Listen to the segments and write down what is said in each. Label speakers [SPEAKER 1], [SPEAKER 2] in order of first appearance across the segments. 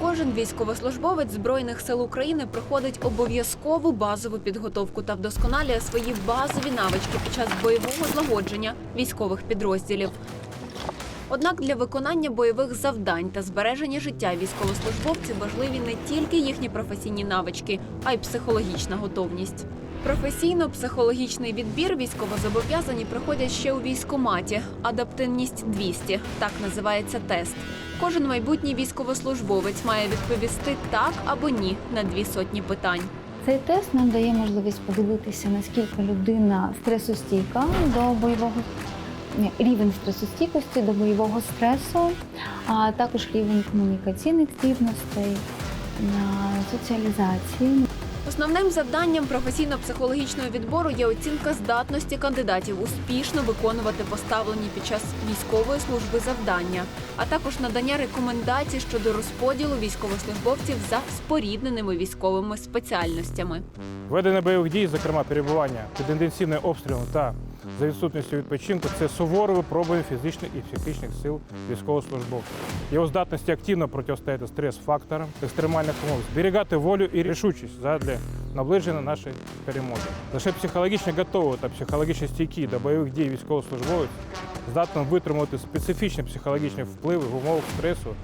[SPEAKER 1] Кожен військовослужбовець Збройних сил України проходить обов'язкову базову підготовку та вдосконалює свої базові навички під час бойового злагодження військових підрозділів. Однак для виконання бойових завдань та збереження життя військовослужбовців важливі не тільки їхні професійні навички, а й психологічна готовність. Професійно-психологічний відбір військовозобов'язані проходять ще у військкоматі. Адаптивність 200 – так називається тест. Кожен майбутній військовослужбовець має відповісти так або ні на дві сотні питань.
[SPEAKER 2] Цей тест нам дає можливість подивитися, наскільки людина стресостійка до бойового рівень стресостійкості до бойового стресу, а також рівень комунікаційних здібностей, а, соціалізації.
[SPEAKER 1] Основним завданням професійно-психологічного відбору є оцінка здатності кандидатів успішно виконувати поставлені під час військової служби завдання, а також надання рекомендацій щодо розподілу військовослужбовців за спорідненими військовими спеціальностями.
[SPEAKER 3] Ведення бойових дій, зокрема перебування під інтенсивним обстрілом та за відсутністю відпочинку, це суворе випробування фізичних і психічних сил військовослужбовців. Його здатності активно протистояти стрес-факторам екстремальних умов, зберігати волю і рішучість задля наближення нашої перемоги. Лише психологічно готовий та психологічно стійкий до бойових дій військовослужбовець здатний витримувати специфічні психологічні впливи в умовах стресу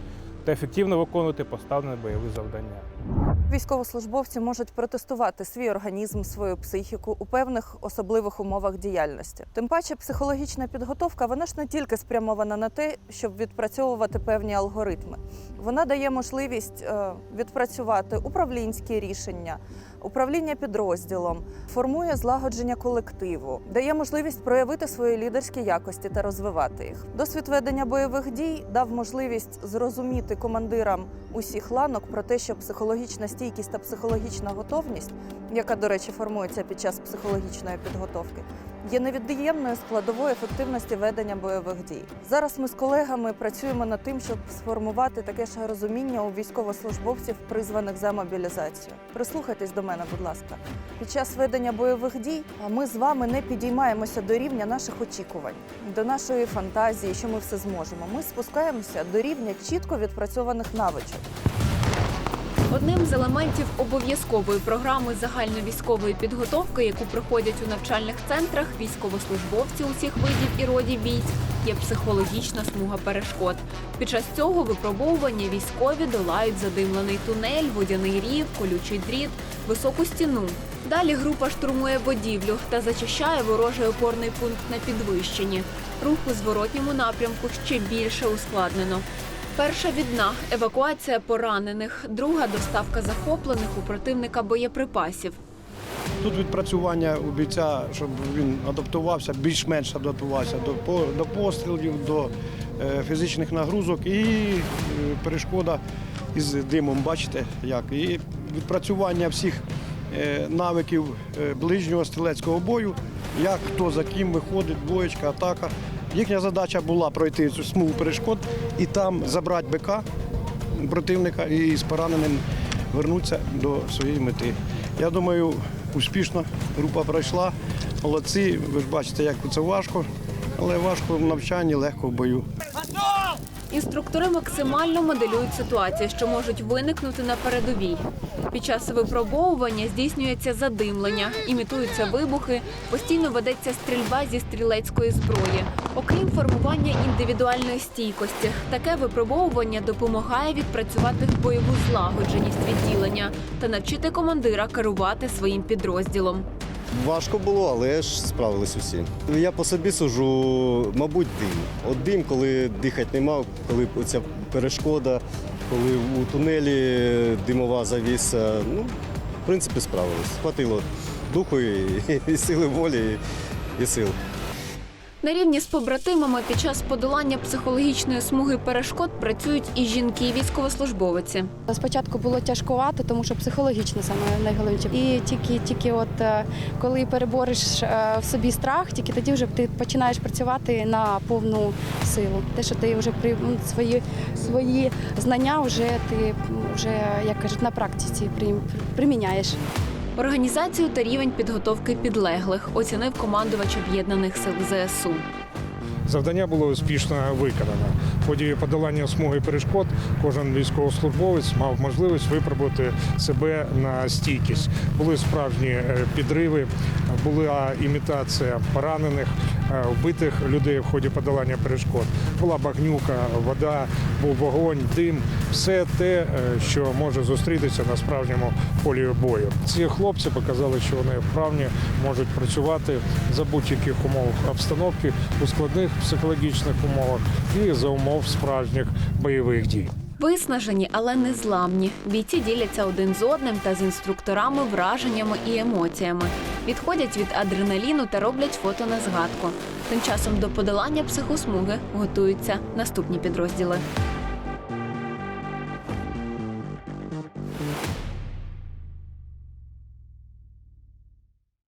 [SPEAKER 3] та ефективно виконувати поставлені бойові завдання.
[SPEAKER 4] Військовослужбовці можуть протестувати свій організм, свою психіку у певних особливих умовах діяльності. Тим паче, психологічна підготовка вона ж не тільки спрямована на те, щоб відпрацьовувати певні алгоритми. Вона дає можливість е, відпрацювати управлінські рішення, управління підрозділом, формує злагодження колективу, дає можливість проявити свої лідерські якості та розвивати їх. Досвід ведення бойових дій дав можливість зрозуміти командирам усіх ланок про те, що психологічна стійкість та психологічна готовність, яка, до речі, формується під час психологічної підготовки, є невід'ємною складовою ефективності ведення бойових дій. Зараз ми з колегами працюємо над тим, щоб сформувати таке ж розуміння у військовослужбовців, призваних за мобілізацію. Прислухайтесь до мене, будь ласка. Під час ведення бойових дій ми з вами не підіймаємося до рівня наших очікувань, до нашої фантазії, що ми все зможемо. Ми спускаємося до рівня чітко відпрацьованих навичок.
[SPEAKER 1] Одним з елементів обов'язкової програми загальновійськової підготовки, яку проходять у навчальних центрах військовослужбовці усіх видів і родів військ, є психологічна смуга перешкод. Під час цього випробовування військові долають задимлений тунель, водяний рів, колючий дріт, високу стіну. Далі група штурмує будівлю та зачищає ворожий опорний пункт на підвищенні. Рух у зворотньому напрямку ще більше ускладнено. Перша відна евакуація поранених, друга доставка захоплених у противника боєприпасів.
[SPEAKER 5] Тут відпрацювання у бійця, щоб він адаптувався, більш-менш адаптувався до, до пострілів, до е, фізичних нагрузок і е, перешкода із димом, бачите як. І відпрацювання всіх е, навиків ближнього стрілецького бою, як хто за ким виходить, двоєчка, атака. Їхня задача була пройти цю смугу перешкод і там забрати бика противника і з пораненим вернутися до своєї мети. Я думаю, успішно група пройшла. Молодці, ви ж бачите, як це важко, але важко в навчанні, легко в бою.
[SPEAKER 1] Інструктори максимально моделюють ситуації, що можуть виникнути на передовій. Під час випробовування здійснюється задимлення, імітуються вибухи, постійно ведеться стрільба зі стрілецької зброї. Окрім формування індивідуальної стійкості, таке випробовування допомагає відпрацювати бойову злагодженість відділення та навчити командира керувати своїм підрозділом.
[SPEAKER 6] Важко було, але ж справились усі. Я по собі сужу, мабуть, дим. От дим, коли дихати нема, коли ця перешкода, коли у тунелі димова завіса. Ну, в принципі, справились. Хватило духу і, і сили волі, і, і сил.
[SPEAKER 1] На рівні з побратимами під час подолання психологічної смуги перешкод працюють і жінки-військовослужбовиці.
[SPEAKER 7] Спочатку було тяжкувато, тому що психологічно саме найголовніше. І тільки, тільки от е, коли перебориш е, в собі страх, тільки тоді вже ти починаєш працювати на повну силу. Те, що ти вже при свої, свої знання вже ти вже як кажуть на практиці при- приміняєш.
[SPEAKER 1] Організацію та рівень підготовки підлеглих оцінив командувач об'єднаних сил ЗСУ.
[SPEAKER 3] Завдання було успішно виконано. В ході подолання смуги перешкод кожен військовослужбовець мав можливість випробувати себе на стійкість. Були справжні е, підриви, була імітація поранених, е, вбитих людей в ході подолання перешкод. Була багнюка, вода, був вогонь, дим, все те, е, що може зустрітися на справжньому полі бою. Ці хлопці показали, що вони вправні можуть працювати за будь-яких умов обстановки у складних психологічних умовах і за умов справжніх бойових дій.
[SPEAKER 1] Виснажені, але не зламні. Бійці діляться один з одним та з інструкторами враженнями і емоціями. Відходять від адреналіну та роблять фото на згадку. Тим часом до подолання психосмуги готуються наступні підрозділи.